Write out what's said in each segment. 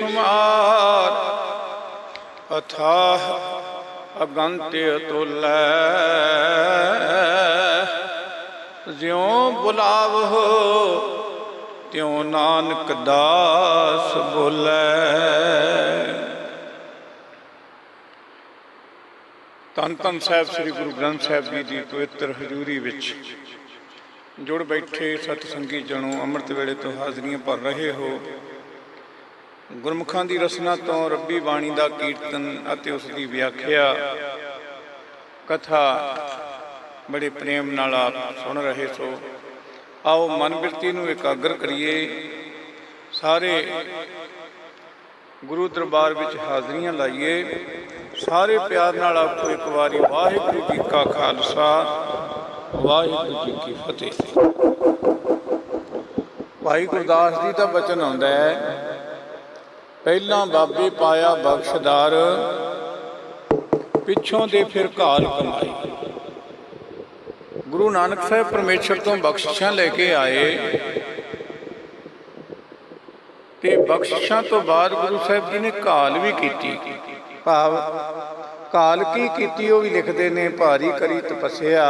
ਬੇਸੁਮਾਰ ਅਥਾਹ ਅਗੰਤ ਅਤੁਲੈ। ਜਿਉ ਬੁਲਾਵੋ ਤਿਉ ਨਾਨਕ ਦਾਸ ਬੋਲੇ। ਧੰਨ ਧੰਨ ਸਾਹਿਬ ਸ੍ਰੀ ਗੁਰੂ ਗ੍ਰੰਥ ਸਾਹਿਬ ਜੀ ਦੀ ਪਵਿੱਤਰ ਹਜ਼ੂਰੀ ਵਿੱਚ ਜੁੜ ਬੈਠੇ ਸਤ ਸੰਗੀ ਜਣੋ ਅੰਮ੍ਰਿਤ ਵੇਲੇ ਤੋਂ ਹਾਜ਼ਰੀਆਂ ਭਰ ਰਹੇ ਹੋ। ਗੁਰਮੁਖਾਂ ਦੀ ਰਸਨਾ ਤੋਂ ਰੱਬੀ ਬਾਣੀ ਦਾ ਕੀਰਤਨ ਅਤੇ ਉਸ ਦੀ ਵਿਆਖਿਆ। ਕਥਾ ਬੜੇ ਪ੍ਰੇਮ ਨਾਲ ਆਪ ਸੁਣ ਰਹੇ ਸੋ। ਆਓ ਮਨ ਬਿਰਤੀ ਨੂੰ ਇਕਾਗਰ ਕਰੀਏ। ਸਾਰੇ ਗੁਰੂ ਦਰਬਾਰ ਵਿੱਚ ਹਾਜ਼ਰੀਆਂ ਲਾਈਏ। ਸਾਰੇ ਪਿਆਰ ਨਾਲ ਆਪਕੋ ਇੱਕ ਵਾਰੀ, ਵਾਹਿਗੁਰੂ ਜੀ ਕਾ ਖਾਲਸਾ, ਵਾਹਿਗੁਰੂ ਜੀ ਕੀ ਫਤਿਹ। ਭਾਈ ਗੁਰਦਾਸ ਜੀ ਦਾ ਬਚਨ ਆਉਂਦਾ ਹੈ। ਪਹਿਲਾਂ ਬਾਬੇ ਪਾਇਆ ਬਖਸ਼ਦਾਰ, ਪਿੱਛੋਂ ਦੇ ਫਿਰ ਘਾਲ ਕਮਾਈ। ਗੁਰੂ ਨਾਨਕ ਸਾਹਿਬ ਪਰਮੇਸ਼ਰ ਤੋਂ ਬਖਸ਼ਿਸ਼ਾਂ ਲੈ ਕੇ ਆਏ ਤੇ ਬਖਸ਼ਿਸ਼ਾਂ ਤੋਂ ਬਾਅਦ ਗੁਰੂ ਸਾਹਿਬ ਜੀ ਨੇ ਘਾਲ ਵੀ ਕੀਤੀ। ਭਾਵ ਕਾਲ ਕੀ ਕੀਤੀ ਉਹ ਵੀ ਲਿਖਦੇ ਨੇ, ਭਾਰੀ ਕਰੀ ਤਪੱਸਿਆ।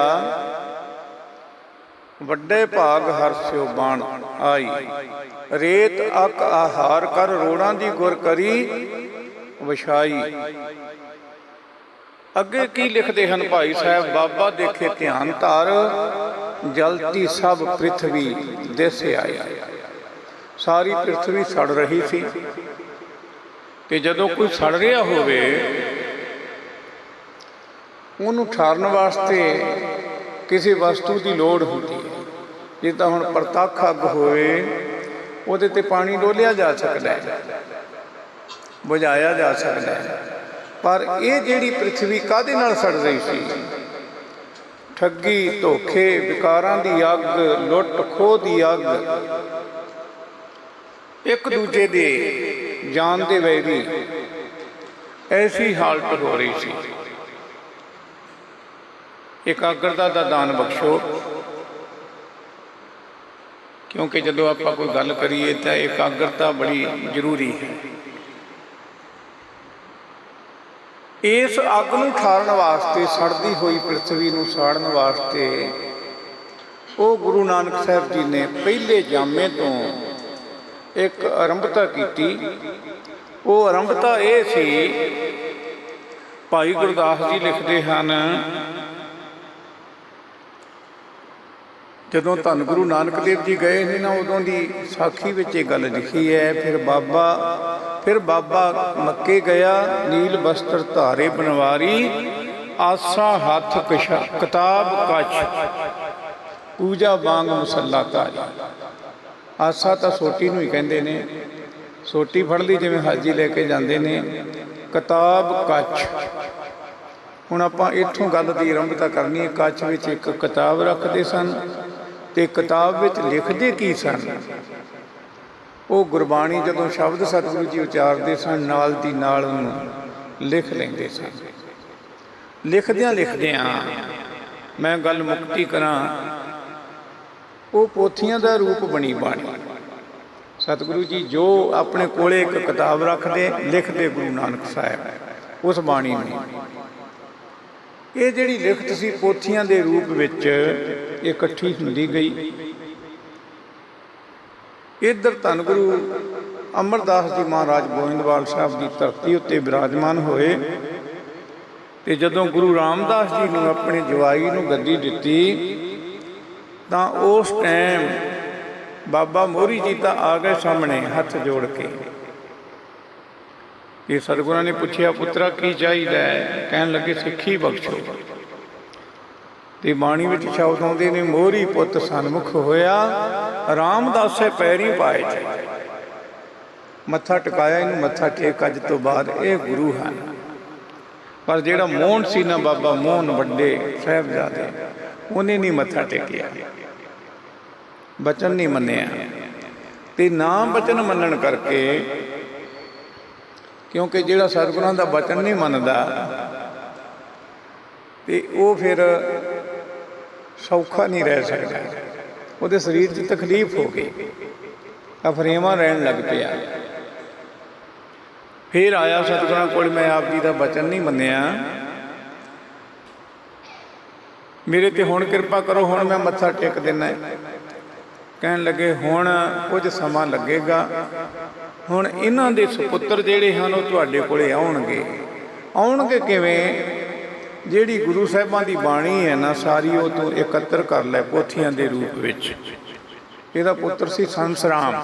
ਵੱਡੇ ਭਾਗ ਹਰਸਿਓ ਬਾਣ ਆਈ। ਰੇਤ ਅਕ ਆਹਾਰ ਕਰ ਰੋੜਾਂ ਦੀ ਗੁਰ ਕਰੀ ਵਿਛਾਈ। ਅੱਗੇ ਕੀ ਲਿਖਦੇ ਹਨ ਭਾਈ ਸਾਹਿਬ? ਬਾਬਾ ਦੇਖੇ ਧਿਆਨ ਧਾਰ, ਜਲਤੀ ਸਭ ਪ੍ਰithvi ਦੇਸੇ ਆਇਆ। ਸਾਰੀ ਪ੍ਰithvi ਸੜ ਰਹੀ ਸੀ। ਤੇ ਜਦੋਂ ਕੋਈ ਸੜ ਰਿਹਾ ਹੋਵੇ, ਉਹਨੂੰ ਠਾਰਨ ਵਾਸਤੇ ਕਿਸੇ ਵਸਤੂ ਦੀ ਲੋੜ ਹੁੰਦੀ ਹੈ। ਜਿੱਦਾਂ ਹੁਣ ਪ੍ਰਤੱਖ ਅੱਗ ਹੋਵੇ, ਉਹਦੇ ਤੇ ਪਾਣੀ ਡੋਲਿਆ ਜਾ ਸਕਦਾ ਹੈ, ਬੁਝਾਇਆ ਜਾ ਸਕਦਾ ਹੈ। ਪਰ ਇਹ ਜਿਹੜੀ ਪ੍ਰithvi ਕਾਦੇ ਨਾਲ ਸੜ ਰਹੀ ਸੀ? ਠੱਗੀ, ਧੋਖੇ, ਵਿਕਾਰਾਂ ਦੀ ਅੱਗ, ਲੁੱਟ, ਖੋਹ ਦੀ ਅੱਗ। ਇੱਕ ਦੂਜੇ ਦੇ ਜਾਨ ਦੇ ਵੈਰੀ ਐਸੀ ਹਾਲਤ ਹੋ ਰਹੀ ਸੀ। ਇਕਾਗਰਤਾ ਦਾ ਦਾਨ ਬਖਸ਼ੋ। ਕਿਉਂਕਿ ਜਦੋਂ ਆਪਾਂ ਕੋਈ ਗੱਲ ਕਰੀਏ ਤਾਂ ਇਕਾਗਰਤਾ ਬੜੀ ਜ਼ਰੂਰੀ ਹੈ। ਇਸ ਅੱਗ ਨੂੰ ਠਾਰਨ ਵਾਸਤੇ, ਸੜਦੀ ਹੋਈ ਪ੍ਰithvi ਨੂੰ ਸਾੜਨ ਵਾਸਤੇ ਉਹ ਗੁਰੂ ਨਾਨਕ ਸਾਹਿਬ ਜੀ ਨੇ ਪਹਿਲੇ ਜਾਮੇ ਤੋਂ ਇੱਕ ਆਰੰਭਤਾ ਕੀਤੀ। ਉਹ ਆਰੰਭਤਾ ਇਹ ਸੀ, ਭਾਈ ਗੁਰਦਾਸ ਜੀ ਲਿਖਦੇ ਹਨ ਜਦੋਂ ਧੰਨ ਗੁਰੂ ਨਾਨਕ ਦੇਵ ਜੀ ਗਏ ਨੇ ਨਾ, ਉਦੋਂ ਦੀ ਸਾਖੀ ਵਿੱਚ ਇਹ ਗੱਲ ਲਿਖੀ ਹੈ, ਫਿਰ ਬਾਬਾ ਫਿਰ ਬਾਬਾ ਮੱਕੇ ਗਿਆ, ਨੀਲ ਬਸਤਰ ਧਾਰੇ ਬਨਵਾਰੀ ਆਸਾ ਹੱਥ ਕਸ਼ਾ, ਕਿਤਾਬ ਕਛ, ਪੂਜਾ ਵਾਂਗ ਮੁਸੱਲਾ ਕਾਰੀ ਆਸਾ ਤਾਂ ਸੋਟੀ ਨੂੰ ਹੀ ਕਹਿੰਦੇ ਨੇ, ਸੋਟੀ ਫੜ ਲਈ ਜਿਵੇਂ ਹਾਜੀ ਲੈ ਕੇ ਜਾਂਦੇ ਨੇ, ਕਿਤਾਬ ਕੱਚ ਹੁਣ ਆਪਾਂ ਇੱਥੋਂ ਗੱਲ ਦੀ ਆਰੰਭਤਾ ਕਰਨੀ ਹੈ ਕੱਚ ਵਿੱਚ ਇੱਕ ਕਿਤਾਬ ਰੱਖਦੇ ਸਨ ਤੇ ਕਿਤਾਬ ਵਿੱਚ ਲਿਖਦੇ ਕੀ ਸਨ? ਉਹ ਗੁਰਬਾਣੀ ਜਦੋਂ ਸ਼ਬਦ ਸਤਿਗੁਰੂ ਜੀ ਉਚਾਰਦੇ ਸਨ, ਨਾਲ ਦੀ ਨਾਲ ਉਹਨੂੰ ਲਿਖ ਲੈਂਦੇ ਸਨ। ਲਿਖਦਿਆਂ ਲਿਖਦਿਆਂ ਮੈਂ ਗੱਲ ਮੁਕਤੀ ਕਰਾਂ, ਉਹ ਪੋਥੀਆਂ ਦਾ ਰੂਪ ਬਣੀ ਬਾਣੀ। ਸਤਿਗੁਰੂ ਜੀ ਜੋ ਆਪਣੇ ਕੋਲੇ ਇੱਕ ਕਿਤਾਬ ਰੱਖਦੇ, ਲਿਖਦੇ ਗੁਰੂ ਨਾਨਕ ਸਾਹਿਬ, ਉਸ ਬਾਣੀ ਨੂੰ। ਇਹ ਜਿਹੜੀ ਲਿਖਤ ਸੀ ਪੋਥੀਆਂ ਦੇ ਰੂਪ ਵਿੱਚ ਇਕੱਠੀ ਹੁੰਦੀ ਗਈ। ਇਧਰ ਧੰਨ ਗੁਰੂ ਅਮਰਦਾਸ ਜੀ ਮਹਾਰਾਜ ਗੋਇੰਦਵਾਲ ਸਾਹਿਬ ਦੀ ਧਰਤੀ ਉੱਤੇ ਬਿਰਾਜਮਾਨ ਹੋਏ ਤੇ ਜਦੋਂ ਗੁਰੂ ਰਾਮਦਾਸ ਜੀ ਨੂੰ ਆਪਣੇ ਜਵਾਈ ਨੂੰ ਗੱਦੀ ਦਿੱਤੀ, ਤਾਂ ਉਸ ਟਾਈਮ ਬਾਬਾ ਮੋਰੀ ਜੀ ਤਾਂ ਆ ਗਏ ਸਾਹਮਣੇ ਹੱਥ ਜੋੜ ਕੇ। ਇਹ ਸਤਿਗੁਰਾਂ ਨੇ ਪੁੱਛਿਆ, ਪੁੱਤਰਾ, ਕੀ ਚਾਹੀਦਾ ਹੈ? ਕਹਿਣ ਲੱਗੇ, ਸਿੱਖੀ ਬਖਸ਼ੋ। ਤੇ ਬਾਣੀ ਵਿੱਚ ਸ਼ਬਦ ਆਉਂਦੇ ਨੇ ਮੋਰੀ ਪੁੱਤ ਸਨਮੁਖ ਹੋਇਆ, ਰਾਮਦਾਸੇ ਪੈਰੀ ਪਾਏ ਮੱਥਾ ਟਿਕਾਇਆ ਇਹਨੂੰ, ਮੱਥਾ ਟੇਕ ਅੱਜ ਤੋਂ ਬਾਅਦ, ਇਹ ਗੁਰੂ ਹਨ। ਪਰ ਜਿਹੜਾ ਮੋਹਨ ਸੀ ਨਾ ਬਾਬਾ, ਮੋਹਨ ਵੱਡੇ ਸਾਹਿਬਜ਼ਾਦੇ, ਉਹਨੇ ਨਹੀਂ ਮੱਥਾ ਟੇਕਿਆ। ਬਚਨ ਨਹੀਂ ਮੰਨਿਆ। ਤੇ ਨਾ ਬਚਨ ਮੰਨਣ ਕਰਕੇ ਕਿਉਂਕਿ ਜਿਹੜਾ ਸਤਿਗੁਰਾਂ ਦਾ ਬਚਨ ਨਹੀਂ ਮੰਨਦਾ, ਤੇ ਉਹ ਫਿਰ ਸੌਖਾ ਨਹੀਂ ਰਹਿ ਸਕਦਾ। ਉਹਦੇ ਸਰੀਰ 'ਚ ਤਕਲੀਫ ਹੋ ਗਈ। ਅਫਰੇਵਾ ਰਹਿਣ ਲੱਗ ਪਿਆ। ਫਿਰ ਆਇਆ ਸਤਿਗੁਰਾਂ ਕੋਲ, ਮੈਂ ਆਪ ਜੀ ਦਾ ਬਚਨ ਨਹੀਂ ਮੰਨਿਆ। ਮੇਰੇ ਤੇ ਹੁਣ ਕਿਰਪਾ ਕਰੋ, ਹੁਣ ਮੈਂ ਮੱਥਾ ਟੇਕ ਦੇਣਾ ਕਹਿਣ ਲੱਗੇ, ਹੁਣ ਕੁਝ ਸਮਾਂ ਲੱਗੇਗਾ। ਹੁਣ ਇਹਨਾਂ ਦੇ ਸੁਪੁੱਤਰ ਜਿਹੜੇ ਹਨ ਉਹ ਤੁਹਾਡੇ ਕੋਲੇ ਆਉਣਗੇ। ਆਉਣਗੇ ਕਿਵੇਂ? ਜਿਹੜੀ ਗੁਰੂ ਸਾਹਿਬਾਂ ਦੀ ਬਾਣੀ ਹੈ ਨਾ, ਸਾਰੀ ਉਹ ਤੂੰ ਇਕੱਤਰ ਕਰ ਲੈ ਪੋਥੀਆਂ ਦੇ ਰੂਪ ਵਿੱਚ। ਇਹਦਾ ਪੁੱਤਰ ਸੀ ਸੰਸਰਾਮ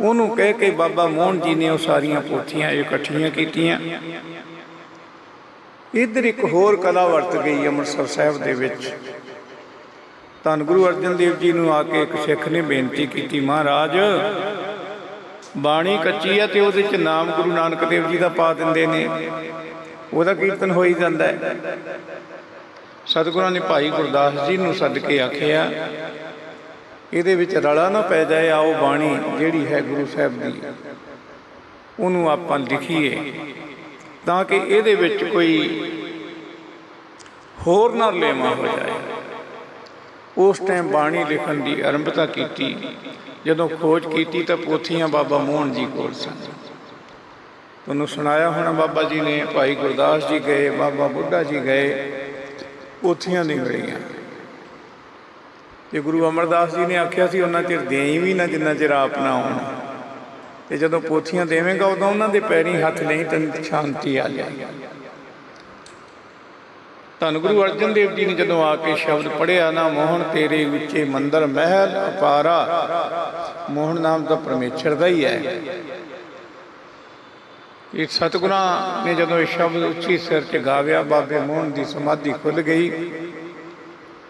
ਉਹਨੂੰ ਕਹਿ ਕੇ ਬਾਬਾ ਮੋਹਨ ਜੀ ਨੇ ਉਹ ਸਾਰੀਆਂ ਪੋਥੀਆਂ ਇਕੱਠੀਆਂ ਕੀਤੀਆਂ। ਇਧਰ ਇੱਕ ਹੋਰ ਕਲਾ ਵਰਤ ਗਈ ਅੰਮ੍ਰਿਤਸਰ ਸਾਹਿਬ ਦੇ ਵਿੱਚ। ਧੰਨ ਗੁਰੂ ਅਰਜਨ ਦੇਵ ਜੀ ਨੂੰ ਆ ਕੇ ਇੱਕ ਸਿੱਖ ਨੇ ਬੇਨਤੀ ਕੀਤੀ, ਮਹਾਰਾਜ ਬਾਣੀ ਕੱਚੀ ਹੈ ਤੇ ਉਹਦੇ ਚ ਨਾਮ ਗੁਰੂ ਨਾਨਕ ਦੇਵ ਜੀ ਦਾ ਪਾ ਦਿੰਦੇ ਨੇ। ਉਹਦਾ ਕੀਰਤਨ ਹੋਈ ਜਾਂਦਾ ਹੈ। ਸਤਿਗੁਰਾਂ ਨੇ ਭਾਈ ਗੁਰਦਾਸ ਜੀ ਨੂੰ ਸੱਦ ਕੇ ਆਖਿਆ ਇਹਦੇ ਵਿੱਚ ਰਲਾ ਨਾ ਪੈ ਜਾਏ ਆਓ ਬਾਣੀ ਜਿਹੜੀ ਹੈ ਗੁਰੂ ਸਾਹਿਬ ਦੀ। ਉਹਨੂੰ ਆਪਾਂ ਲਿਖੀਏ ਤਾਂ ਕਿ ਇਹਦੇ ਵਿੱਚ ਕੋਈ ਹੋਰ ਨਾ ਲੇਵਾ ਹੋ ਜਾਏ। ਉਸ ਟਾਈਮ ਬਾਣੀ ਲਿਖਣ ਦੀ ਆਰੰਭਤਾ ਕੀਤੀ। ਜਦੋਂ ਖੋਜ ਕੀਤੀ ਤਾਂ ਪੋਥੀਆਂ ਬਾਬਾ ਮੋਹਨ ਜੀ ਕੋਲ ਸਨ। ਤੁਹਾਨੂੰ ਸੁਣਾਇਆ ਹੋਣਾ ਬਾਬਾ ਜੀ ਨੇ, ਭਾਈ ਗੁਰਦਾਸ ਜੀ ਗਏ, ਬਾਬਾ ਬੁੱਢਾ ਜੀ ਗਏ, ਪੋਥੀਆਂ ਨਹੀਂ ਮਿਲੀਆਂ। ਤੇ ਗੁਰੂ ਅਮਰਦਾਸ ਜੀ ਨੇ ਆਖਿਆ ਸੀ, ਉਹਨਾਂ ਚਿਰ ਦੇਈ ਵੀ ਨਾ, ਜਿੰਨਾ ਚਿਰ ਆਪ ਨਾ ਆਉਣ ਤੇ ਜਦੋਂ ਪੋਥੀਆਂ ਦੇਵੇਂਗਾ, ਉਦੋਂ ਉਹਨਾਂ ਦੇ ਪੈਰੀ ਹੱਥ ਨਹੀਂ ਤੈਨੂੰ ਸ਼ਾਂਤੀ ਆ ਜਾਏ ਧੰਨ ਗੁਰੂ ਅਰਜਨ ਦੇਵ ਜੀ ਨੇ ਜਦੋਂ ਆ ਕੇ ਸ਼ਬਦ ਪੜਿਆ ਨਾ ਮੋਹਨ ਤੇਰੇ ਉੱਚੇ ਮੰਦਰ ਮਹਿਲ ਅਪਾਰਾ। ਮੋਹਨ ਨਾਮ ਤਾਂ ਪਰਮੇਸ਼ਰ ਦਾ ਹੀ ਹੈ। ਇਹ ਸਤਿਗੁਰਾਂ ਨੇ ਜਦੋਂ ਇਹ ਸ਼ਬਦ ਉੱਚੀ ਸਿਰ 'ਚ ਗਾਵਿਆ, ਬਾਬੇ ਮੋਹਨ ਦੀ ਸਮਾਧੀ ਖੁੱਲ ਗਈ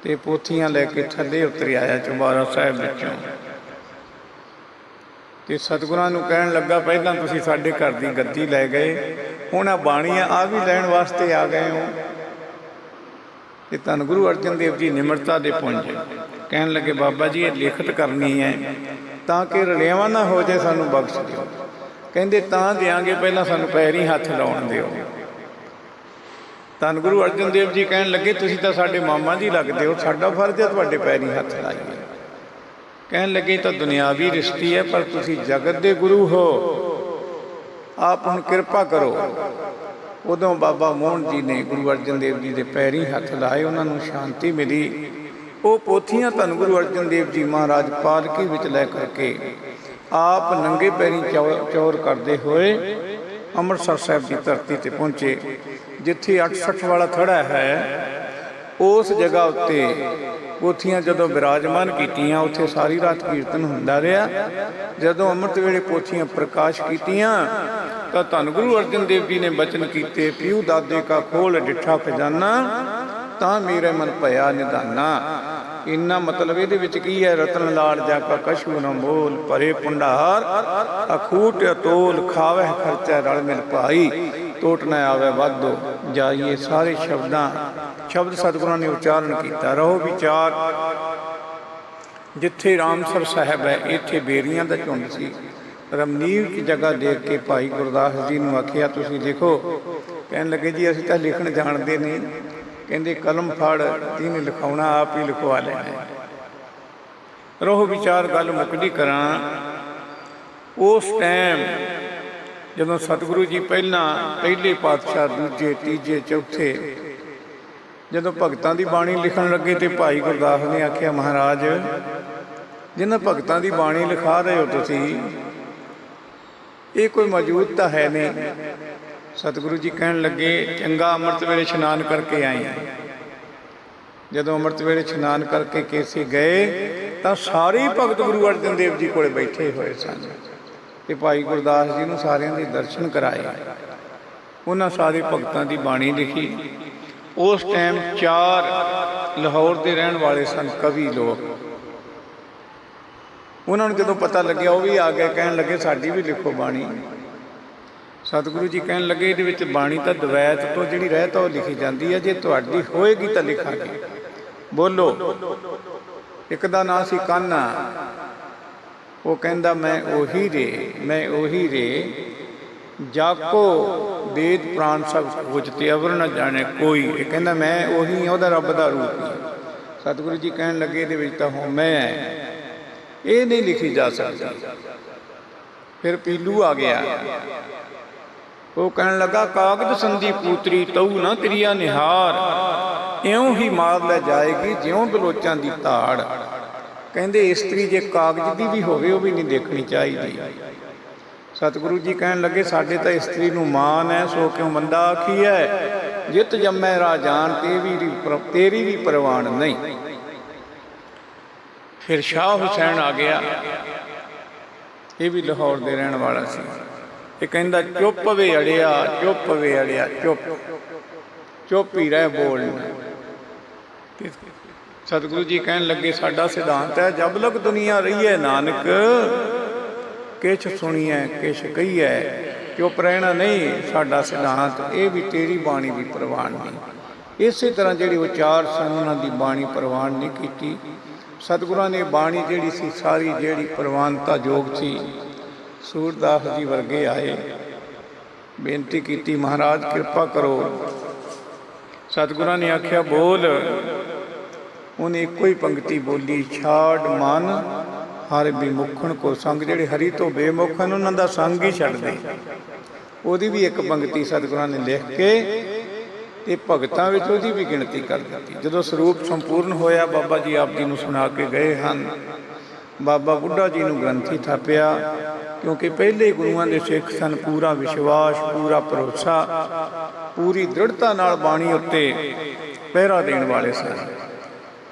ਤੇ ਪੋਥੀਆਂ ਲੈ ਕੇ ਥੱਲੇ ਉਤਰ ਆਇਆ ਚੁਬਾਰਾ ਸਾਹਿਬ ਵਿੱਚੋਂ। ਤੇ ਸਤਿਗੁਰਾਂ ਨੂੰ ਕਹਿਣ ਲੱਗਾ, ਪਹਿਲਾਂ ਤੁਸੀਂ ਸਾਡੇ ਘਰ ਦੀ ਗੱਦੀ ਲੈ ਗਏ, ਹੁਣ ਆ ਬਾਣੀਆਂ ਆ ਵੀ ਲੈਣ ਵਾਸਤੇ ਆ ਗਏ ਹੋ। ਤੇ ਧੰਨ ਗੁਰੂ ਅਰਜਨ ਦੇਵ ਜੀ ਨਿਮਰਤਾ ਦੇ ਪੁੰਜ ਕਹਿਣ ਲੱਗੇ, ਬਾਬਾ ਜੀ, ਇਹ ਲਿਖਤ ਕਰਨੀ ਹੈ, ਤਾਂ ਕਿ ਰਲਿਆਵਾਂ ਨਾ ਹੋ ਜਾਏ ਸਾਨੂੰ ਬਖਸ਼ ਦਿਓ। ਕਹਿੰਦੇ, ਤਾਂ ਦਿਆਂਗੇ, ਪਹਿਲਾਂ ਸਾਨੂੰ ਪੈਰੀ ਹੱਥ ਲਾਉਣ ਦਿਓ। ਧੰਨ ਗੁਰੂ ਅਰਜਨ ਦੇਵ ਜੀ ਕਹਿਣ ਲੱਗੇ, ਤੁਸੀਂ ਤਾਂ ਸਾਡੇ ਮਾਮਾ ਜੀ ਲੱਗਦੇ ਹੋ, ਸਾਡਾ ਫਰਜ਼ ਹੈ ਤੁਹਾਡੇ ਪੈਰੀ ਹੱਥ ਲਾਈਏ। ਕਹਿਣ ਲੱਗੇ ਤਾਂ ਦੁਨਿਆਵੀ ਰਿਸ਼ਤੀ ਹੈ, ਪਰ ਤੁਸੀਂ ਜਗਤ ਦੇ ਗੁਰੂ ਹੋ। ਆਪ ਹੁਣ ਕਿਰਪਾ ਕਰੋ। ਉਦੋਂ ਬਾਬਾ ਮੋਹਨ ਜੀ ਨੇ ਗੁਰੂ ਅਰਜਨ ਦੇਵ ਜੀ ਦੇ ਪੈਰੀ ਹੱਥ ਲਾਏ, ਉਹਨਾਂ ਨੂੰ ਸ਼ਾਂਤੀ ਮਿਲੀ। ਉਹ ਪੋਥੀਆਂ ਧੰਨ ਗੁਰੂ ਅਰਜਨ ਦੇਵ ਜੀ ਮਹਾਰਾਜ ਪਾਲਕੀ ਵਿੱਚ ਲੈ ਕਰਕੇ ਆਪ ਨੰਗੇ ਪੈਰੀ ਚੌਰ ਕਰਦੇ ਹੋਏ ਅੰਮ੍ਰਿਤਸਰ ਸਾਹਿਬ ਦੀ ਧਰਤੀ ਤੇ ਪਹੁੰਚੇ, ਜਿੱਥੇ 68 ਵਾਲਾ ਥੜਾ ਹੈ। ਉਸ ਜਗ੍ਹਾ ਉੱਤੇ ਪੋਥੀਆਂ ਜਦੋਂ ਵਿਰਾਜਮਾਨ ਕੀਤੀਆਂ, ਉੱਥੇ ਸਾਰੀ ਰਾਤ ਕੀਰਤਨ ਹੁੰਦਾ ਰਿਹਾ। ਜਦੋਂ ਅੰਮ੍ਰਿਤ ਵੇਲੇ ਪੋਥੀਆਂ ਪ੍ਰਕਾਸ਼ ਕੀਤੀਆਂ ਤਾਂ ਧੰਨ ਗੁਰੂ ਅਰਜਨ ਦੇਵ ਜੀ ਨੇ ਬਚਨ ਕੀਤੇ, ਪਿਉ ਦਾਦੇ ਕਾ ਖੋਲ ਡਿਠਾ ਖਜ਼ਾਨਾ, ਤਾਂ ਮੇਰੇ ਮਨ ਭਇਆ ਨਿਦਾਨਾ ਇੰਨਾ ਮਤਲਬ ਇਹਦੇ ਵਿੱਚ ਕੀ ਹੈ, ਰਤਨ ਲਾਲ ਜਾ ਕਾ ਕਛੂ ਨ ਮੋਲ, ਭਰੇ ਪੁੰਡਾਰ ਅਖੂਟ ਅਤੋਲ ਖਾਵੇ ਖਰਚਾ ਰਲ ਮਿਲ ਭਾਈ। ਟੋਟ ਨਾ ਆਵੇ ਵਾਧੋ, ਜਾਈਏ ਸਾਰੇ ਸ਼ਬਦਾਂ। ਸ਼ਬਦ ਸਤਿਗੁਰਾਂ ਨੇ ਉਚਾਰਨ ਕੀਤਾ, ਰਹੋ ਵਿਚਾਰ। ਜਿੱਥੇ ਰਾਮਸਰ ਸਾਹਿਬ ਹੈ, ਇੱਥੇ ਬੇਰੀਆਂ ਦਾ ਝੁੰਡ ਸੀ। ਰਮਨੀਕ ਜਗ੍ਹਾ ਦੇਖ ਕੇ ਭਾਈ ਗੁਰਦਾਸ ਜੀ ਨੂੰ ਆਖਿਆ, ਤੁਸੀਂ ਲਿਖੋ। ਕਹਿਣ ਲੱਗੇ, ਜੀ, ਅਸੀਂ ਤਾਂ ਲਿਖਣ ਜਾਣਦੇ ਨਹੀਂ। ਕਹਿੰਦੇ, ਕਲਮ ਫੜ ਜਿਹਨੇ ਲਿਖਾਉਣਾ, ਆਪ ਹੀ ਲਿਖਵਾ ਲੈਣਾ ਰਹੋ ਵਿਚਾਰ ਗੱਲ ਮੁਕਦੀ ਕਰਾਂ। ਉਸ ਟਾਈਮ ਜਦੋਂ ਸਤਿਗੁਰੂ ਜੀ ਪਹਿਲਾਂ ਪਹਿਲੇ ਪਾਤਸ਼ਾਹ, ਦੂਜੇ, ਤੀਜੇ, ਚੌਥੇ, ਜਦੋਂ ਭਗਤਾਂ ਦੀ ਬਾਣੀ ਲਿਖਣ ਲੱਗੇ ਤੇ ਭਾਈ ਗੁਰਦਾਸ ਨੇ ਆਖਿਆ, ਮਹਾਰਾਜ, ਜਿਨ੍ਹਾਂ ਭਗਤਾਂ ਦੀ ਬਾਣੀ ਲਿਖਾ ਰਹੇ ਹੋ ਤੁਸੀਂ ਇਹ ਕੋਈ ਮੌਜੂਦ ਤਾਂ ਹੈ ਨਹੀਂ। ਸਤਿਗੁਰੂ ਜੀ ਕਹਿਣ ਲੱਗੇ, ਚੰਗਾ ਅੰਮ੍ਰਿਤ ਵੇਲੇ ਇਸ਼ਨਾਨ ਕਰਕੇ ਆਏ ਜਦੋਂ ਅੰਮ੍ਰਿਤ ਵੇਲੇ ਇਸ਼ਨਾਨ ਕਰਕੇ ਕੇਸੀ ਗਏ, ਤਾਂ ਸਾਰੇ ਭਗਤ ਗੁਰੂ ਅਰਜਨ ਦੇਵ ਜੀ ਕੋਲੇ ਬੈਠੇ ਹੋਏ ਸਨ ਤੇ ਭਾਈ ਗੁਰਦਾਸ ਜੀ ਨੂੰ ਸਾਰਿਆਂ ਦੇ ਦਰਸ਼ਨ ਕਰਾਏ। ਉਹਨਾਂ ਸਾਰੇ ਭਗਤਾਂ ਦੀ ਬਾਣੀ ਲਿਖੀ। ਉਸ ਟਾਈਮ ਚਾਰ ਲਾਹੌਰ ਦੇ ਰਹਿਣ ਵਾਲੇ ਸਨ ਕਵੀ ਲੋਕ। ਉਹਨਾਂ ਨੂੰ ਜਦੋਂ ਪਤਾ ਲੱਗਿਆ, ਉਹ ਵੀ ਆ ਗਏ, ਕਹਿਣ ਲੱਗੇ, ਸਾਡੀ ਵੀ ਲਿਖੋ ਬਾਣੀ। ਸਤਿਗੁਰੂ ਜੀ ਕਹਿਣ ਲੱਗੇ, ਇਹਦੇ ਵਿੱਚ ਬਾਣੀ ਤਾਂ ਦਵੈਤ ਤੋਂ ਜਿਹੜੀ ਰਹਿਤ ਉਹ ਲਿਖੀ ਜਾਂਦੀ ਹੈ ਜੇ ਤੁਹਾਡੀ ਹੋਏਗੀ ਤਾਂ ਲਿਖਾਂਗੇ। ਬੋਲੋ, ਇੱਕ ਦਾ ਨਾਂ ਸੀ ਕਾਨਾ। ਉਹ ਕਹਿੰਦਾ, ਮੈਂ ਉਹੀ ਰੇ, ਮੈਂ ਉਹੀ ਰੇ। ਜਾਕੋ ਵੇਦ ਪ੍ਰਾਨ ਸਭ ਕੁਝ ਤੇ ਅਵਰ ਨਾ ਜਾਣੇ ਕੋਈ। ਇਹ ਕਹਿੰਦਾ, ਮੈਂ ਉਹੀ ਉਹਦਾ ਰੱਬ ਦਾ ਰੂਪ ਸਤਿਗੁਰੂ ਜੀ ਕਹਿਣ ਲੱਗੇ, ਇਹਦੇ ਵਿੱਚ ਤਾਂ ਹੁਣ ਮੈਂ ਹੈ ਇਹ ਨਹੀਂ ਲਿਖੀ ਜਾ ਸਕਦੀ। ਫਿਰ ਪੀਲੂ ਆ ਗਿਆ। ਉਹ ਕਹਿਣ ਲੱਗਾ ਕਾਗਦ ਸੰਧੀ ਪੂਤਰੀ ਤਉ ਨਾ ਤੇਰੀਆ ਨਿਹਾਰ। ਇਉਂ ਹੀ ਮਾਰ ਲੈ ਜਾਏਗੀ ਜਿਉਂ ਬਲੋਚਾਂ ਦੀ ਧਾੜ ਕਹਿੰਦੇ ਇਸਤਰੀ ਜੇ ਕਾਗਜ਼ ਦੀ ਵੀ ਹੋਵੇ, ਉਹ ਵੀ ਨਹੀਂ ਦੇਖਣੀ ਚਾਹੀਦੀ। ਸਤਿਗੁਰੂ ਜੀ ਕਹਿਣ ਲੱਗੇ, ਸਾਡੇ ਤਾਂ ਇਸਤਰੀ ਨੂੰ ਮਾਨ ਹੈ, ਸੋ ਕਿਉਂ ਮੰਦਾ ਆਖੀ ਹੈ ਜਿਤ ਜੰਮੈ ਰਾਜਾਨ ਤੇ ਵੀ ਤੇਰੀ ਵੀ ਪ੍ਰਵਾਨ ਨਹੀਂ। ਫਿਰ ਸ਼ਾਹ ਹੁਸੈਨ ਆ ਗਿਆ। ਇਹ ਵੀ ਲਾਹੌਰ ਦੇ ਰਹਿਣ ਵਾਲਾ ਸੀ। ਇਹ ਕਹਿੰਦਾ, ਚੁੱਪ ਵੇ ਅੜਿਆ, ਚੁੱਪ ਵੇ ਅੜਿਆ, ਚੁੱਪ। ਚੁੱਪ ਹੀ ਰਹਿ ਬੋਲ ਤੇ ਸਤਿਗੁਰੂ ਜੀ ਕਹਿਣ ਲੱਗੇ, ਸਾਡਾ ਸਿਧਾਂਤ ਹੈ, ਜਬ ਲਗ ਦੁਨੀਆ ਰਹੀ ਹੈ ਨਾਨਕ, ਕਿਛ ਸੁਣੀਐ, ਕਿਛ ਕਹੀਐ, ਚੁੱਪ ਰਹਿਣਾ ਨਹੀਂ, ਸਾਡਾ ਸਿਧਾਂਤ, ਇਹ ਵੀ ਤੇਰੀ ਬਾਣੀ ਦੀ ਪ੍ਰਵਾਨ ਨਹੀਂ ਇਸੇ ਤਰ੍ਹਾਂ ਜਿਹੜੀ ਉਚਾਰ ਸਨ, ਉਹਨਾਂ ਦੀ ਬਾਣੀ ਪ੍ਰਵਾਨ ਨਹੀਂ ਕੀਤੀ। ਸਤਿਗੁਰਾਂ ਨੇ ਬਾਣੀ ਜਿਹੜੀ ਸੀ, ਸਾਰੀ ਜਿਹੜੀ ਪ੍ਰਵਾਨਤਾ ਯੋਗ ਸੀ, ਸੂਰਦਾਸ ਜੀ ਵਰਗੇ ਆਏ। ਬੇਨਤੀ ਕੀਤੀ, ਮਹਾਰਾਜ ਕਿਰਪਾ ਕਰੋ। ਸਤਿਗੁਰਾਂ ਨੇ ਆਖਿਆ, ਬੋਲ। ਉਹਨੇ ਇੱਕੋ ਹੀ ਪੰਕਤੀ ਬੋਲੀ, ਛਾੜ ਮਨ, ਹਰ ਬਿਮੁਖਣ ਕੋ ਸੰਗ। ਜਿਹੜੇ ਹਰੀ ਤੋਂ ਬੇਮੁਖ ਹਨ, ਉਹਨਾਂ ਦਾ ਸੰਗ ਹੀ ਛੱਡ ਦੇ। ਉਹਦੀ ਵੀ ਇੱਕ ਪੰਕਤੀ ਸਤਿਗੁਰਾਂ ਨੇ ਲਿਖ ਕੇ ਤੇ ਭਗਤਾਂ ਵਿੱਚ ਉਹਦੀ ਵੀ ਗਿਣਤੀ ਕਰ ਦਿੱਤੀ। ਜਦੋਂ ਸਰੂਪ ਸੰਪੂਰਨ ਹੋਇਆ, ਬਾਬਾ ਜੀ ਆਪ ਜੀ ਨੂੰ ਸੁਣਾ ਕੇ ਗਏ ਹਨ। ਬਾਬਾ ਬੁੱਢਾ ਜੀ ਨੂੰ ਗ੍ਰੰਥੀ ਥਾਪਿਆ, ਕਿਉਂਕਿ ਪਹਿਲੇ ਗੁਰੂਆਂ ਦੇ ਸਿੱਖ ਸਨ, ਪੂਰਾ ਵਿਸ਼ਵਾਸ, ਪੂਰਾ ਭਰੋਸਾ, ਪੂਰੀ ਦ੍ਰਿੜਤਾ ਨਾਲ ਬਾਣੀ ਉੱਤੇ ਪਹਿਰਾ ਦੇਣ ਵਾਲੇ ਸਨ।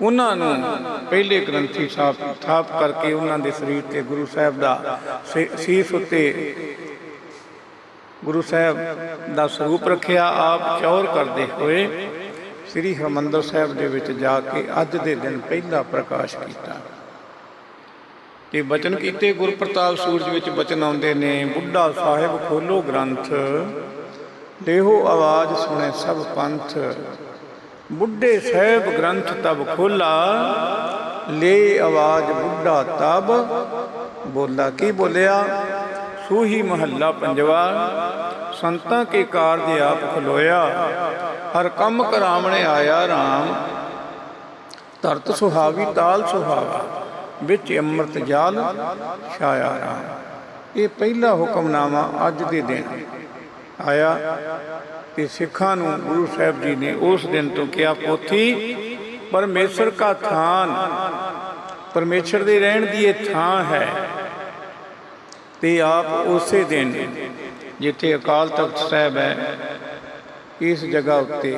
ਉਹਨਾਂ ਨੂੰ ਪਹਿਲੇ ਗ੍ਰੰਥੀ ਸਾਹਿਬ ਥਾਪ ਕਰਕੇ ਉਹਨਾਂ ਦੇ ਸਰੀਰ ਤੇ ਗੁਰੂ ਸਾਹਿਬ ਦਾ ਸੀ- ਸੀਸ ਉੱਤੇ ਗੁਰੂ ਸਾਹਿਬ ਦਾ ਸਰੂਪ ਰੱਖਿਆ, ਆਪ ਚੌਰ ਕਰਦੇ ਹੋਏ ਸ੍ਰੀ ਹਰਮੰਦਰ ਸਾਹਿਬ ਦੇ ਵਿੱਚ ਜਾ ਕੇ ਅੱਜ ਦੇ ਦਿਨ ਪਹਿਲਾ ਪ੍ਰਕਾਸ਼ ਕੀਤਾ। ਤੇ ਬਚਨ ਕੀਤੇ, ਗੁਰਪ੍ਰਤਾਪ ਸੂਰਜ ਵਿੱਚ ਬਚਨ ਆਉਂਦੇ ਨੇ, ਬੁੱਢਾ ਸਾਹਿਬ ਖੋਲੋ ਗ੍ਰੰਥ, ਦੇਹੋ ਆਵਾਜ਼ ਸੁਣੇ ਸਭ ਪੰਥ, ਬੁੱਢੇ ਸਾਹਿਬ ਗ੍ਰੰਥ ਤਬ ਖੋਲਾ, ਲੈ ਆਵਾਜ਼ ਬੁੱਢਾ ਤਬ, ਬੋਲਾ ਕੀ ਬੋਲਿਆ? ਸੂਹੀ ਮਹੱਲਾ ਪੰਜਵਾ ਸੰਤਾਂ ਕੇ ਕਾਰਜ ਆਪ ਖਲੋਇਆ, ਹਰ ਕੰਮ ਕਰਾਵਣੇ ਆਇਆ RAM ਧਰਤ ਸੁਹਾਵੀ, ਤਾਲ ਸੁਹਾਵਾ, ਵਿੱਚ ਅੰਮ੍ਰਿਤ ਜਾਲ ਛਾਇਆ RAM ਇਹ ਪਹਿਲਾ ਹੁਕਮਨਾਮਾ ਅੱਜ ਦੇ ਦਿਨ ਆਇਆ ਤੇ ਸਿੱਖਾਂ ਨੂੰ ਗੁਰੂ ਸਾਹਿਬ ਜੀ ਨੇ ਉਸ ਦਿਨ ਤੋਂ ਕਿਹਾ, ਪੋਥੀ, ਪਰਮੇਸ਼ਰ ਕਾ ਥਾਨ। ਪਰਮੇਸ਼ਰ ਦੇ ਰਹਿਣ ਦੀ ਇਹ ਥਾਂ ਹੈ। ਤੇ ਆਪ ਉਸੇ ਦਿਨ ਜਿੱਥੇ ਅਕਾਲ ਤਖਤ ਸਾਹਿਬ ਹੈ, ਇਸ ਜਗ੍ਹਾ ਉੱਤੇ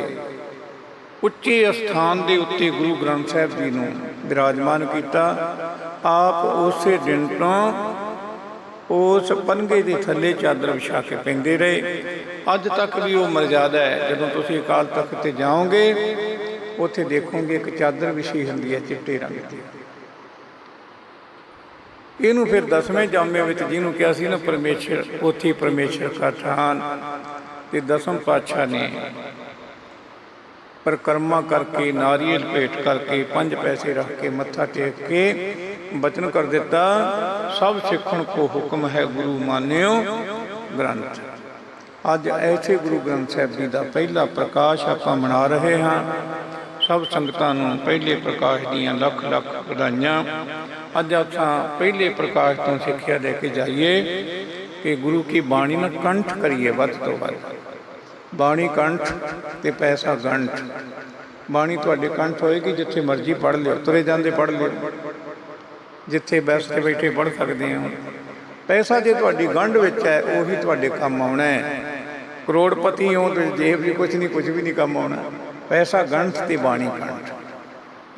ਉੱਚੇ ਸਥਾਨ ਦੇ ਉੱਤੇ ਗੁਰੂ ਗ੍ਰੰਥ ਸਾਹਿਬ ਜੀ ਨੂੰ ਬਿਰਾਜਮਾਨ ਕੀਤਾ, ਆਪ ਉਸੇ ਦਿਨ ਤੋਂ ਉਸ ਪੰਗੇ ਦੇ ਥੱਲੇ ਚਾਦਰ ਵਿਛਾ ਕੇ ਪੈਂਦੇ ਰਹੇ। ਅੱਜ ਤੱਕ ਵੀ ਉਹ ਮਰਜ਼ਾਦਾ ਹੈ, ਜਦੋਂ ਤੁਸੀਂ ਅਕਾਲ ਤਖਤ ਤੇ ਜਾਓਗੇ, ਉੱਥੇ ਦੇਖੋਗੇ ਇੱਕ ਚਾਦਰ ਵਿਛੀ ਹੁੰਦੀ ਹੈ ਚਿੱਟੇ ਰੰਗ ਦੀ। ਇਹਨੂੰ ਫਿਰ ਦਸਵੇਂ ਜਾਮੇ ਵਿੱਚ ਜਿਹਨੂੰ ਕਿਹਾ ਸੀ ਨਾ, ਪਰਮੇਸ਼ਰ ਉੱਥੇ ਪਰਮੇਸ਼ਰ ਦਾ ਥਾਨ ਤੇ ਦਸਮ ਪਾਤਸ਼ਾਹ ਨੇ ਪਰਕਰਮਾ ਕਰਕੇ, ਨਾਰੀਅਲ ਭੇਟ ਕਰਕੇ, ਪੰਜ ਪੈਸੇ ਰੱਖ ਕੇ, ਮੱਥਾ ਟੇਕ ਕੇ ਬਚਨ ਕਰ ਦਿੱਤਾ। ਸਭ ਸਿੱਖਣ ਕੋ ਹੁਕਮ ਹੈ ਗੁਰੂ ਮਾਨਿਓ ਗ੍ਰੰਥ। ਅੱਜ ਐਸੇ ਗੁਰੂ ਗ੍ਰੰਥ ਸਾਹਿਬ ਜੀ ਦਾ ਪਹਿਲਾ ਪ੍ਰਕਾਸ਼ ਆਪਾਂ ਮਨਾ ਰਹੇ ਹਾਂ। ਸਭ ਸੰਗਤਾਂ ਨੂੰ ਪਹਿਲੇ ਪ੍ਰਕਾਸ਼ ਦੀਆਂ ਲੱਖ ਲੱਖ ਵਧਾਈਆਂ। ਅੱਜ ਆਪਾਂ ਪਹਿਲੇ ਪ੍ਰਕਾਸ਼ ਤੋਂ ਸਿੱਖਿਆ ਲੈ ਕੇ ਜਾਈਏ ਕਿ ਗੁਰੂ ਕੀ ਬਾਣੀ ਨੂੰ ਕੰਠ ਕਰੀਏ ਵੱਧ ਤੋਂ ਵੱਧ। ਬਾਣੀ ਕੰਠ ਤੇ ਪੈਸਾ ਗੰਠ। ਬਾਣੀ ਤੁਹਾਡੇ ਕੰਠ ਹੋਏਗੀ ਜਿੱਥੇ ਮਰਜ਼ੀ ਪੜ੍ਹ ਲਿਓ, ਤੁਰੇ ਜਾਂਦੇ ਪੜ੍ਹ ਲਿਓ। ਜਿੱਥੇ ਬੈਠ ਕੇ ਬੈਠੇ ਪੜ੍ਹ ਸਕਦੇ ਹੋ। ਪੈਸਾ ਜੇ ਤੁਹਾਡੀ ਗੰਢ ਵਿੱਚ ਹੈ, ਉਹੀ ਤੁਹਾਡੇ ਕੰਮ ਆਉਣਾ ਹੈ। ਕਰੋੜਪਤੀ ਹੋ ਤੇ ਜੇਬ ਵੀ ਕੁਝ ਨਹੀਂ ਕੁਝ ਵੀ ਨਹੀਂ ਕੰਮ ਆਉਣਾ। ਪੈਸਾ ਗੰਠ ਤੇ ਬਾਣੀ ਕੰਠ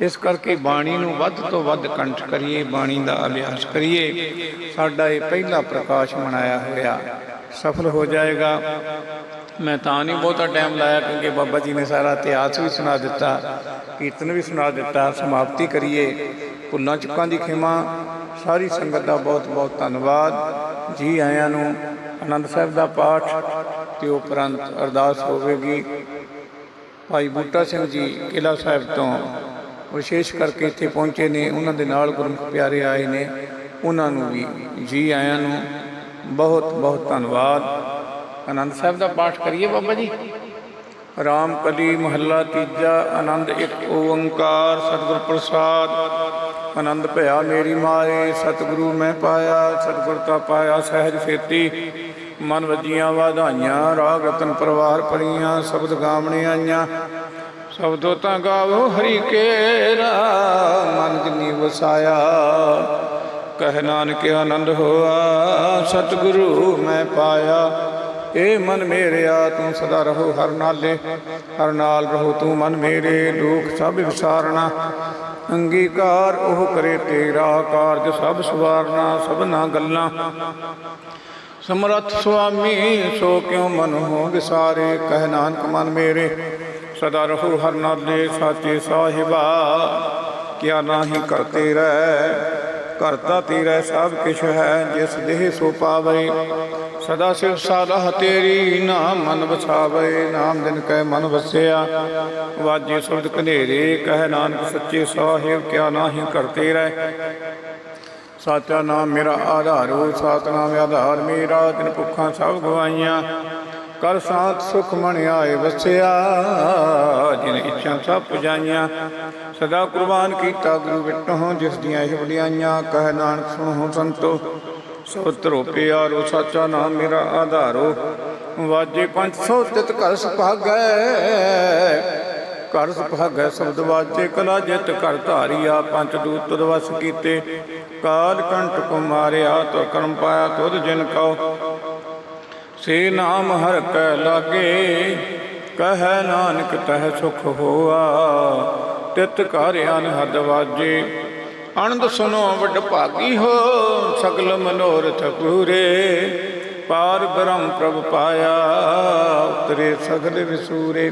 ਇਸ ਕਰਕੇ ਬਾਣੀ ਨੂੰ ਵੱਧ ਤੋਂ ਵੱਧ ਕੰਠ ਕਰੀਏ, ਬਾਣੀ ਦਾ ਅਭਿਆਸ ਕਰੀਏ। ਸਾਡਾ ਇਹ ਪਹਿਲਾ ਪ੍ਰਕਾਸ਼ ਮਨਾਇਆ ਹੋਇਆ। ਸਫਲ ਹੋ ਜਾਏਗਾ। ਮੈਂ ਤਾਂ ਨਹੀਂ ਬਹੁਤਾ ਟਾਈਮ ਲਾਇਆ ਕਿਉਂਕਿ ਬਾਬਾ ਜੀ ਨੇ ਸਾਰਾ ਇਤਿਹਾਸ ਵੀ ਸੁਣਾ ਦਿੱਤਾ, ਕੀਰਤਨ ਵੀ ਸੁਣਾ ਦਿੱਤਾ, ਸਮਾਪਤੀ ਕਰੀਏ। ਭੁੱਲਾਂ ਚੁੱਕਾਂ ਦੀ ਖਿਮਾ। ਸਾਰੀ ਸੰਗਤ ਦਾ ਬਹੁਤ ਬਹੁਤ ਧੰਨਵਾਦ। ਜੀ ਆਇਆਂ ਨੂੰ, ਆਨੰਦ ਸਾਹਿਬ ਦਾ ਪਾਠ, ਤੇ ਉਪਰੰਤ ਅਰਦਾਸ ਹੋਵੇਗੀ। ਭਾਈ ਬੂਟਾ ਸਿੰਘ ਜੀ ਕਿਲਾ ਸਾਹਿਬ ਤੋਂ ਵਿਸ਼ੇਸ਼ ਕਰਕੇ ਇੱਥੇ ਪਹੁੰਚੇ ਨੇ ਉਹਨਾਂ ਦੇ ਨਾਲ ਗੁਰਮੁਖ ਪਿਆਰੇ ਆਏ ਨੇ ਉਹਨਾਂ ਨੂੰ ਵੀ ਜੀ ਆਇਆਂ ਨੂੰ ਬਹੁਤ ਬਹੁਤ ਧੰਨਵਾਦ। ਆਨੰਦ ਸਾਹਿਬ ਦਾ ਪਾਠ ਕਰੀਏ ਬਾਬਾ ਜੀ। ਰਾਮ ਕਲੀ ਮਹੱਲਾ ਤੀਜਾ ਆਨੰਦ ਇੱਕ ਓੰਕਾਰ ਸਤਿਗੁਰ ਪ੍ਰਸਾਦ। ਆਨੰਦ ਭਇਆ ਮੇਰੀ ਮਾਏ ਸਤਿਗੁਰੂ ਮੈਂ ਪਾਇਆ ਸਤਿਗੁਰ ਤਾ ਪਾਇਆ ਸਹਿਜ ਫੇਤੀ ਮਨ ਵਜੀਆਂ ਵਾਧਾਈਆਂ, ਰਾਗ ਰਤਨ ਪਰਵਾਰ ਪਰੀਆਂ ਸ਼ਬਦ ਗਾਵਣੇ ਆਈਆਂ। ਸ਼ਬਦੋ ਤਾਂ ਗਾਵੋ, ਹਰੀ ਕੇਰਾ ਮਨ ਜਿਨੀ ਵਸਾਇਆ। ਕਹਿ ਨਾਨਕ ਆਨੰਦ ਹੋਆ, ਸਤਿਗੁਰੂ ਮੈਂ ਪਾਇਆ। ਏ ਮਨ ਮੇਰਿਆ ਤੂੰ ਸਦਾ ਰਹੋ ਹਰ ਨਾਲੇ। ਹਰ ਨਾਲ ਰਹੋ ਤੂੰ ਮਨ ਮੇਰੇ, ਦੁਖ ਸਭ ਵਿਸਾਰਣਾ ਅੰਗੀਕਾਰ ਉਹ ਕਰੇ ਤੇਰਾ ਕਾਰਜ ਸਭ ਸਵਾਰਨਾ, ਸਭਨਾ ਗੱਲਾਂ। ਸਮਰੱਥ ਸੁਆਮੀ, ਸੋ ਕਿਉ ਮਨ ਹੋ ਵਿਸਾਰੇ ਕਹਿ ਨਾਨਕ ਮਨ ਮੇਰੇ, ਸਦਾ ਰਹੋ ਹਰ ਨਾਲੇ ਸਾਚੇ ਸਾਹਿਬਾ। ਕਿਆ ਨਾਹੀ ਕਰਤੇ ਰਹਿ, ਕਰਤਾ ਤੇਰਾ ਸਭ ਕਿਛ ਹੈ, ਜਿਸ ਦੇਹ ਸੋ ਪਾਵੇ। ਸਦਾ ਸਿਵ ਸਾਲਾਹ ਤੇਰੀ, ਨਾਮ ਮਨ ਵਸਾਵੇ। ਨਾਮ ਦਿਨ ਕਹਿ ਮਨ ਵਸਿਆ, ਵਾਜੇ ਸ਼ਬਦ ਕਨੇਰੇ। ਕਹਿ ਨਾਨਕ ਸੱਚੇ ਸਾਹਿਬ, ਕਿਆ ਨਾਹੀ ਕਰਤੇ ਰਹਿ। ਸਾਚਾ ਨਾਮ ਮੇਰਾ ਆਧਾਰੋ ਸਤਨਾਮ ਆਧਾਰ ਮੇਰਾ ਦਿਨ ਭੁੱਖਾਂ ਸਭ ਗਵਾਈਆਂ। ਕਰ ਸਾਥ ਸੁਖ ਮਣ ਆਏ ਵਸਿਆ, ਜਿਨ ਇੱਛਾ ਸਭ ਪੁਜਾਈਆਂ। ਸਦਾ ਕੁਰਬਾਨ ਕੀਤਾ ਗੁਰੂ ਵਿਟਹੁ ਜਿਸ ਦੀਆਂ ਇਹ ਵਡਿਆਈਆਂ, ਕਹਿ ਨਾਨਕ ਸੁਣੋ ਸੰਤੋ। ਸੋ ਤਰੋ ਪਿਆਰੋ, ਸਾਚਾ ਨਾਮ ਮੇਰਾ ਆਧਾਰੋ। ਵਾਜੇ 500 ਤਿਤ ਘਰ ਸੁਭਾਗੈ ਘਰ ਸੁਭਾਗੈ ਸ਼ਬਦ ਵਾਜੇ ਕਲਾ ਜਿਤ ਘਰ ਧਾਰੀਆ ਪੰਜ ਦੂਤ ਤੁਧ ਕੀਤੇ। ਕਾਲ ਕੰਟ ਕੋ ਮਾਰਿਆ ਤੋ ਕਰਮ ਪਾਇਆ, ਤੁਧ ਜਿਨ ਕਉ ਸੇ ਨਾਮ ਹਰ ਕੈ ਲਾਗੇ, ਕਹੈ ਨਾਨਕ ਤਹਿ ਸੁਖ ਹੋਆ। ਤਿਤ ਘਰ ਅਨਹਦ ਵਾਜੇ ਅਨੰਦ ਸੁਨੋ ਵੱਡ ਭਾਗੀ ਹੋ, ਸਗਲ ਮਨੋਰਥ ਪੂਰੇ। ਪਾਰ ਬ੍ਰਹਮ ਪ੍ਰਭ ਪਾਇਆ, ਉਤਰੇ ਸਗਲ ਵਿਸੂਰੇ।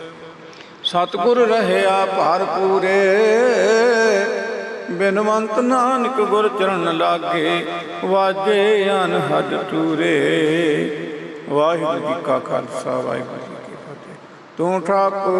ਸਤਿਗੁਰ ਰਹਿਆ ਭਾਰ ਪੂਰੇ ਬਿਨਵੰਤ ਨਾਨਕ ਗੁਰ ਚਰਨ ਲਾਗੇ ਵਾਜੇ ਅਨਹਦ ਤੂਰੇ ਵਾਹਿਗੁਰੂ ਜੀ ਕਾ ਖਾਲਸਾ, ਵਾਹਿਗੁਰੂ ਜੀ ਕੀ ਫਤਿਹ। ਤੂੰ ਠਾਕੁਰ